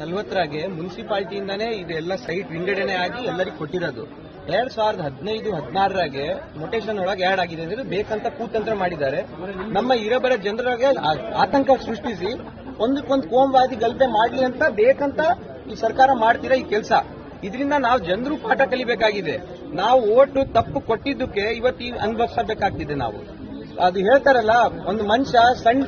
ನಲ್ವತ್ತರಾಗೆ ಮುನ್ಸಿಪಾಲ್ಟಿಯಿಂದಾನೇ ಇದೆಲ್ಲ ಸೈಟ್ ವಿಂಗಡಣೆ ಆಗಿ ಎಲ್ಲರಿಗೂ ಕೊಟ್ಟಿರೋದು. ಎರಡ್ ಸಾವಿರದ ಹದಿನೈದು, ಹದಿನಾರರಾಗೆ ಮೊಟೇಶನ್ ಒಳಗೆ ಆಡ್ ಆಗಿದೆ ಅಂದ್ರೆ ಬೇಕಂತ ಕೂತಂತ್ರ ಮಾಡಿದ್ದಾರೆ. ನಮ್ಮ ಇರಬರ ಜನರಿಗೆ ಆತಂಕ ಸೃಷ್ಟಿಸಿ ಒಂದಕ್ಕೊಂದು ಕೋಮವಾದಿ ಗಲಭೆ ಮಾಡ್ಲಿ ಅಂತ ಬೇಕಂತ ಈ ಸರ್ಕಾರ ಮಾಡ್ತಿರೋ ಈ ಕೆಲಸ. ಇದರಿಂದ ನಾವು ಜನರು ಪಾಠ ಕಲಿಬೇಕಾಗಿದೆ. ನಾವು ಓಟು ತಪ್ಪು ಕೊಟ್ಟಿದ್ದಕ್ಕೆ ಇವತ್ತು ಅನುಭವಿಸಬೇಕಾಗ್ತಿದೆ ನಾವು. ಅದು ಹೇಳ್ತಾರಲ್ಲ, ಒಂದು ಮನುಷ್ಯ ಸಣ್ಣ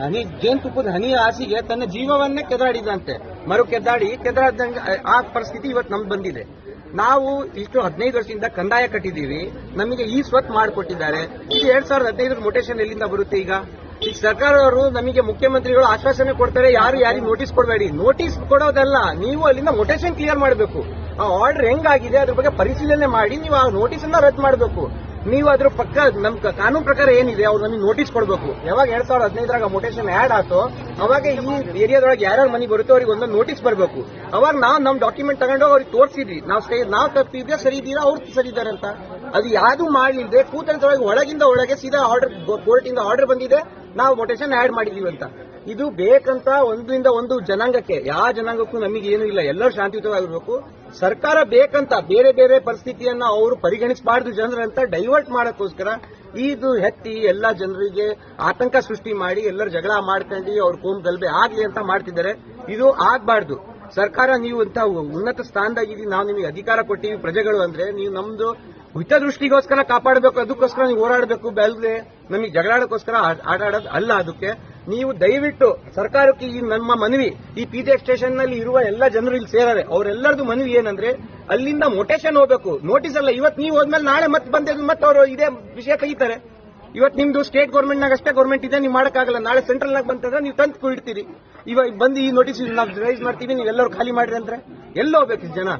ಹನಿ ಜೇನುತುಪ್ಪದ ಹನಿ ಹಾಸಿಗೆ ತನ್ನ ಜೀವವನ್ನೇ ಕೆದಾಡಿದಂತೆ ಮರು ಕೆದ್ದಾಡಿ ಕೆದಾಡ್ದಂಗೆ ಆ ಪರಿಸ್ಥಿತಿ ಇವತ್ತು ನಮ್ಗೆ ಬಂದಿದೆ. ನಾವು ಇಷ್ಟು ಹದಿನೈದು ವರ್ಷದಿಂದ ಕಂದಾಯ ಕಟ್ಟಿದ್ದೀವಿ. ನಮಗೆ ಈ ಸ್ವತ್ ಮಾಡಿಕೊಟ್ಟಿದ್ದಾರೆ. ಇದು ಎರಡ್ ಸಾವಿರದ ಹದಿನೈದರ ಮೊಟೇಶನ್ ಎಲ್ಲಿಂದ ಬರುತ್ತೆ ಈಗ? ಈಗ ಸರ್ಕಾರದವರು ನಮಗೆ ಮುಖ್ಯಮಂತ್ರಿಗಳು ಆಶ್ವಾಸನೆ ಕೊಡ್ತಾರೆ, ಯಾರು ಯಾರಿಗೆ ನೋಟಿಸ್ ಕೊಡಬೇಡಿ. ನೋಟಿಸ್ ಕೊಡೋದಲ್ಲ, ನೀವು ಅಲ್ಲಿಂದ ಮೊಟೇಶನ್ ಕ್ಲಿಯರ್ ಮಾಡಬೇಕು. ಆ ಆರ್ಡರ್ ಹೆಂಗಾಗಿದೆ, ಅದ್ರ ಬಗ್ಗೆ ಪರಿಶೀಲನೆ ಮಾಡಿ, ನೀವು ಆ ನೋಟಿಸ್ ಅನ್ನ ರದ್ದು ಮಾಡಬೇಕು. ನೀವು ಅದ್ರ ಪಕ್ಕ ನಮ್ ಕಾನೂನು ಪ್ರಕಾರ ಏನಿದೆ ಅವ್ರು ನಮಗೆ ನೋಟಿಸ್ ಕೊಡಬೇಕು ಯಾವಾಗ ಎರಡ್ ಸಾವಿರದ ಹದಿನೈದರಾಗ ಮೊಟೇಶನ್ ಆಡ್ ಆತೋ, ಅವಾಗ ಈ ಏರಿಯಾದೊಳಗೆ ಯಾರ್ಯಾರ ಮನೆ ಬರುತ್ತೋ ಅವ್ರಿಗೆ ಒಂದೊಂದು ನೋಟಿಸ್ ಬರಬೇಕು. ಅವಾಗ ನಾವು ನಮ್ ಡಾಕ್ಯುಮೆಂಟ್ ತಗೊಂಡು ಅವ್ರಿಗೆ ತೋರಿಸಿದ್ವಿ ನಾವು ಸರಿ ನಾವು ತಪ್ಪಿದ್ರೆ ಸರಿ ಇದೀರಾ ಅವ್ರು ಸರಿ ಇದ್ದಾರೆ ಅಂತ. ಅದು ಯಾವುದು ಮಾಡಲಿಲ್ಲದೆ ಕೂತಂತೊಳಗೆ ಒಳಗಿಂದ ಒಳಗೆ ಸೀದಾ ಆರ್ಡರ್ ಕೋರ್ಟ್ ಇಂದ ಆರ್ಡರ್ ಬಂದಿದೆ, ನಾವು ಮೊಟೇಶನ್ ಆಡ್ ಮಾಡಿದೀವಿ ಅಂತ. ಇದು ಬೇಕಂತ ಒಂದರಿಂದ ಒಂದು ಜನಾಂಗಕ್ಕೆ ಯಾವ ಜನಾಂಗಕ್ಕೂ ನಮಗೆ ಏನೂ ಇಲ್ಲ, ಎಲ್ಲರೂ ಶಾಂತಿಯುತವಾಗಿರ್ಬೇಕು. ಸರ್ಕಾರ ಬೇಕಂತ, ಬೇರೆ ಬೇರೆ ಪರಿಸ್ಥಿತಿಯನ್ನ ಅವರು ಪರಿಗಣಿಸಬಾರ್ದು ಜನರಂತ ಡೈವರ್ಟ್ ಮಾಡೋಕ್ಕೋಸ್ಕರ ಇದು ಹೆತ್ತಿ ಎಲ್ಲ ಜನರಿಗೆ ಆತಂಕ ಸೃಷ್ಟಿ ಮಾಡಿ, ಎಲ್ಲರ ಜಗಳ ಮಾಡ್ಕೊಂಡು ಅವ್ರ ಕೋಮ್ ಗಲ್ಬೆ ಆಗ್ಲಿ ಅಂತ ಮಾಡ್ತಿದ್ದಾರೆ. ಇದು ಆಗ್ಬಾರ್ದು. ಸರ್ಕಾರ ನೀವು ಅಂತ ಉನ್ನತ ಸ್ಥಾನದಾಗಿದ್ದೀವಿ ನಾವು ನಿಮಗೆ ಅಧಿಕಾರ ಕೊಟ್ಟಿವಿ, ಪ್ರಜೆಗಳು ಅಂದ್ರೆ ನೀವು ನಮ್ದು ಹಿತದೃಷ್ಟಿಗೋಸ್ಕರ ಕಾಪಾಡಬೇಕು, ಅದಕ್ಕೋಸ್ಕರ ನೀವು ಹೋರಾಡಬೇಕು ಬೆಲ್ದೆ ನಮಗೆ ಜಗಳಾಡೋಕ್ಕೋಸ್ಕರ ಆಟ ಆಡೋದು ಅಲ್ಲ ಅದಕ್ಕೆ. ನೀವು ದಯವಿಟ್ಟು ಸರ್ಕಾರಕ್ಕೆ ಈ ನಮ್ಮ ಮನವಿ, ಈ ಪಿ ಸ್ಟೇಷನ್ನಲ್ಲಿ ಇರುವ ಎಲ್ಲ ಜನರು ಇಲ್ಲಿ ಸೇರಾರೆ ಅವರೆಲ್ಲರದು ಮನವಿ ಏನಂದ್ರೆ, ಅಲ್ಲಿಂದ ಮೊಟೇಶನ್ ಹೋಗ್ಬೇಕು. ನೋಟಿಸ್ ಅಲ್ಲ, ಇವತ್ತು ನೀವು ಹೋದ್ಮೇಲೆ ನಾಳೆ ಮತ್ತೆ ಬಂದ ಮತ್ತೆ ಅವರು ಇದೇ ವಿಷಯ ಕೈತಾರೆ ಇವತ್ತು ನಿಮ್ದು ಸ್ಟೇಟ್ ಗೌರ್ಮೆಂಟ್ ನಾಗ ಅಷ್ಟೇ ಗೌರ್ಮೆಂಟ್ ಇದೆ, ನೀವು ಮಾಡಕ್ಕಾಗಲ್ಲ. ನಾಳೆ ಸೆಂಟ್ರಲ್ ನಾಗ ಬಂತಂದ್ರೆ ನೀವು ತಂದು ಇಡ್ತೀರಿ ಇವಾಗ ಬಂದು ಈ ನೋಟಿಸ್ ನಾವು ರೈಸ್ ಮಾಡ್ತೀವಿ ನೀವು ಎಲ್ಲರೂ ಖಾಲಿ ಮಾಡ್ರಿ ಅಂದ್ರೆ. ಎಲ್ಲ ಹೋಗ್ಬೇಕು ಜನ?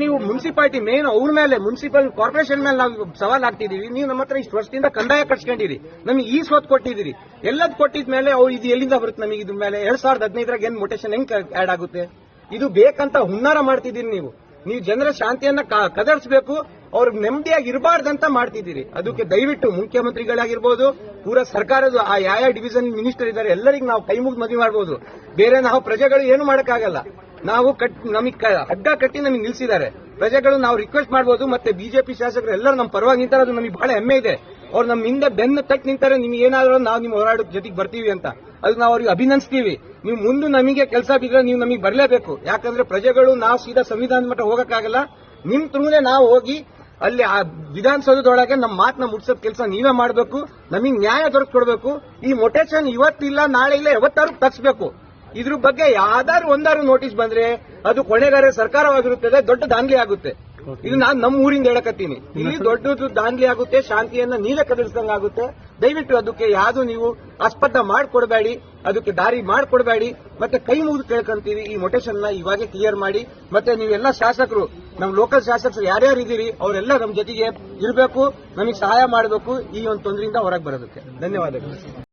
ನೀವು ಮುನ್ಸಿಪಾಲಿಟಿ ಮೇನ್ ಅವ್ರ ಮೇಲೆ ಮುನ್ಸಿಪಲ್ ಕಾರ್ಪೊರೇಷನ್ ಮೇಲೆ ನಾವು ಸವಾಲ್ ಹಾಕ್ತಿದೀವಿ ನೀವು ನಮ್ಮ ಹತ್ರ ಇಷ್ಟು ವರ್ಷದಿಂದ ಕಂದಾಯ ಕಟ್ಸ್ಕೊಂಡಿರಿ ನಮಗೆ ಈ ಸ್ವತ್ ಕೊಟ್ಟಿದ್ದೀರಿ. ಎಲ್ಲದ್ ಕೊಟ್ಟಿದ ಮೇಲೆ ಅವ್ರು ಇದು ಎಲ್ಲಿಂದ ಬರುತ್ತೆ ನಮಗೆ ಇದ್ರ ಮೇಲೆ? ಎರಡ್ ಸಾವಿರದ ಹದಿನೈದರಾಗ ಏನ್ ಮೊಟೇಷನ್ ಹೆಂಗ್ ಆಡ್ ಆಗುತ್ತೆ? ಇದು ಬೇಕಂತ ಹುನ್ನಾರ ಮಾಡ್ತಿದ್ದೀರಿ ನೀವು. ನೀವು ಜನರ ಶಾಂತಿಯನ್ನ ಕದರ್ಸ್ಬೇಕು. ಅವ್ರ ನೆಮ್ಮದಿಯಾಗಿ ಇರಬಾರ್ದಂತ ಮಾಡ್ತಿದ್ದೀರಿ. ಅದಕ್ಕೆ ದಯವಿಟ್ಟು ಮುಖ್ಯಮಂತ್ರಿಗಳಾಗಿರ್ಬೋದು, ಪೂರ ಸರ್ಕಾರದ ಆ ಯಾವ ಡಿವಿಷನ್ ಮಿನಿಸ್ಟರ್ ಇದ್ದಾರೆ, ಎಲ್ಲರಿಗೂ ನಾವು ಕೈ ಮುಗಿದು ಮದುವೆ ಮಾಡಬಹುದು ಬೇರೆ ನಾವು ಪ್ರಜೆಗಳು ಏನು ಮಾಡಕ್ಕಾಗಲ್ಲ. ನಾವು ಕಟ್, ನಮಗೆ ಹಗ್ಗ ಕಟ್ಟಿ ನಮಗೆ ನಿಲ್ಸಿದ್ದಾರೆ. ಪ್ರಜೆಗಳು ನಾವು ರಿಕ್ವೆಸ್ಟ್ ಮಾಡಬಹುದು ಮತ್ತೆ ಬಿಜೆಪಿ ಶಾಸಕರು ಎಲ್ಲರೂ ನಮ್ಮ ಪರವಾಗಿ ನಿಂತಾರೆ, ಅದು ನಮಗೆ ಬಹಳ ಹೆಮ್ಮೆ ಇದೆ. ಅವ್ರು ನಮ್ಮ ಹಿಂದೆ ಬೆನ್ನು ತಟ್ಟಿ ನಿಂತಾರೆ, ನಿಮ್ಗೆ ಏನಾದರೂ ನಾವು ನಿಮ್ಮ ಹೋರಾಡೋ ಜೊತೆಗೆ ಬರ್ತೀವಿ ಅಂತ. ಅದು ನಾವು ಅವ್ರಿಗೆ ಅಭಿನಂದಿಸ್ತೀವಿ. ನೀವು ಮುಂದೆ ನಮಗೆ ಕೆಲಸ ಬಿದ್ರೆ ನೀವು ನಮಗೆ ಬರಲೇಬೇಕು. ಯಾಕಂದ್ರೆ ಪ್ರಜೆಗಳು ನಾವು ಸೀದಾ ಸಂವಿಧಾನದ ಮಟ್ಟ ಹೋಗಕ್ಕಾಗಲ್ಲ. ನಿಮ್ ತುಳುನೆ ನಾವು ಹೋಗಿ ಅಲ್ಲಿ ಆ ವಿಧಾನಸೌಧದೊಳಗೆ ನಮ್ಮ ಮಾತನ್ನ ಮುಟ್ಸೋದ್ ಕೆಲಸ ನೀವೇ ಮಾಡಬೇಕು. ನಮಗೆ ನ್ಯಾಯ ದೊರಕಿಕೊಡ್ಬೇಕು ಈ ಮೊಟೇಶನ್ ಇವತ್ತಿಲ್ಲ ನಾಳೆ ಇಲ್ಲ ಯಾವತ್ತಾರು ತಗ್ಸ್ಬೇಕು. ಇದ್ರ ಬಗ್ಗೆ ಯಾವ್ದಾದ್ರು ಒಂದಾದ್ರು ನೋಟಿಸ್ ಬಂದ್ರೆ ಅದು ಕೊನೆಗಾರ ಸರ್ಕಾರವಾಗಿರುತ್ತದೆ ದೊಡ್ಡ ದಾಂಗ್ಲಿ ಆಗುತ್ತೆ. ಇದು ನಾನು ನಮ್ಮ ಊರಿಂದ ಹೇಳಕತ್ತೀನಿ. ಇಲ್ಲಿ ದೊಡ್ಡದು ದಾಂಧಲೆ ಆಗುತ್ತೆ ಶಾಂತಿಯನ್ನ ಕದಲಿಸಿದಂಗ ಆಗುತ್ತೆ. ದಯವಿಟ್ಟು ಅದಕ್ಕೆ ಯಾವ್ದು ನೀವು ಆಸ್ಪದ ಮಾಡ್ಕೊಡಬೇಡಿ ಅದಕ್ಕೆ ದಾರಿ ಮಾಡ್ಕೊಡಬೇಡಿ ಮತ್ತೆ ಕೈ ಮುಗಿದು ಕೇಳ್ಕೊಂತೀವಿ. ಈ ಮೊಟೇಶನ್ನ ಇವಾಗೆ ಕ್ಲಿಯರ್ ಮಾಡಿ ಮತ್ತೆ ನೀವೆಲ್ಲ ಶಾಸಕರು ನಮ್ಮ ಲೋಕಲ್ ಶಾಸಕರು ಯಾರ್ಯಾರು ಇದ್ದೀರಿ ಅವರೆಲ್ಲ ನಮ್ಮ ಜೊತೆಗೆ ಇರಬೇಕು ನಮಗೆ ಸಹಾಯ ಮಾಡಬೇಕು ಈ ಒಂದು ತೊಂದರೆಯಿಂದ ಹೊರಗೆ ಬರೋದಕ್ಕೆ. ಧನ್ಯವಾದಗಳು.